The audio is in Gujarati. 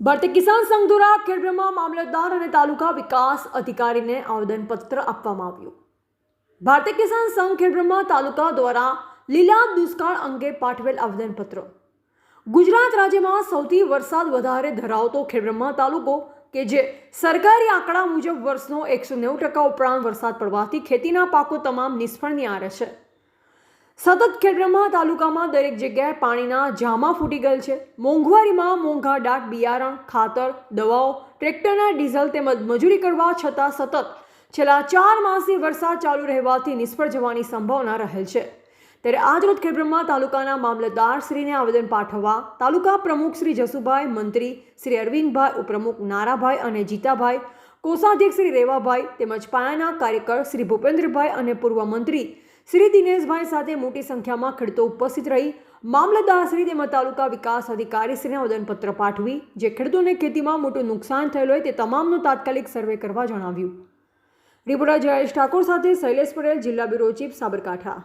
ભારતીય કિસાન સંઘ દ્વારા ખેડબ્રહ્મા મામલતદાર અને તાલુકા વિકાસ અધિકારીને આવેદનપત્ર આપવામાં આવ્યું. ભારતીય કિસાન સંઘ ખેડબ્રહ્મા તાલુકા દ્વારા લીલા દુષ્કાળ અંગે પાઠવેલ આવેદનપત્ર. ગુજરાત રાજ્યમાં સૌથી વરસાદ વધારે ધરાવતો ખેડબ્રહ્મા તાલુકો કે જે સરકારી આંકડા મુજબ વર્ષનો એકસો નેવું ટકા ઉપરાંત વરસાદ પડવાથી ખેતીના પાકો તમામ નિષ્ફળ આરે છે. સતત ખેડબ્રહ્મા તાલુકામાં દરેક જગ્યાએ પાણીના જામા ફૂટી ગયેલ છે. મોંઘવારીમાં મોંઘા ડાટ બિયારણ, ખાતર, દવાઓ, ટ્રેક્ટરના ડીઝલ તેમજ મજૂરી કરવા છતાં સતત છેલ્લા ચાર માસથી વરસાદ ચાલુ રહેવાથી નિષ્ફળ જવાની સંભાવના રહેલ છે. ત્યારે આજરોજ ખેડબ્રહ્મા તાલુકાના મામલતદાર શ્રીને આવેદન પાઠવવા તાલુકા પ્રમુખ શ્રી જસુભાઈ, મંત્રી શ્રી અરવિંદભાઈ, ઉપપ્રમુખ નારાભાઈ અને જીતાભાઈ, કોષાધ્યક્ષ શ્રી રેવાભાઈ તેમજ પાયાના કાર્યકર શ્રી ભૂપેન્દ્રભાઈ અને પૂર્વ મંત્રી શ્રી દિનેશભાઈ સાથે મોટી સંખ્યામાં ખેડૂતો ઉપસ્થિત રહી. મામલતદારશ્રી તેમજ તાલુકા વિકાસ અધિકારીશ્રીને આવેદનપત્ર પાઠવી. જે ખેડૂતોને ખેતીમાં મોટું નુકસાન થયેલું હોય તે તમામનું તાત્કાલિક સર્વે કરવા જણાવ્યું. રિપોર્ટર જયેશ ઠાકોર સાથે શૈલેષ પટેલ, જિલ્લા બ્યુરો ચીફ સાબરકાંઠા.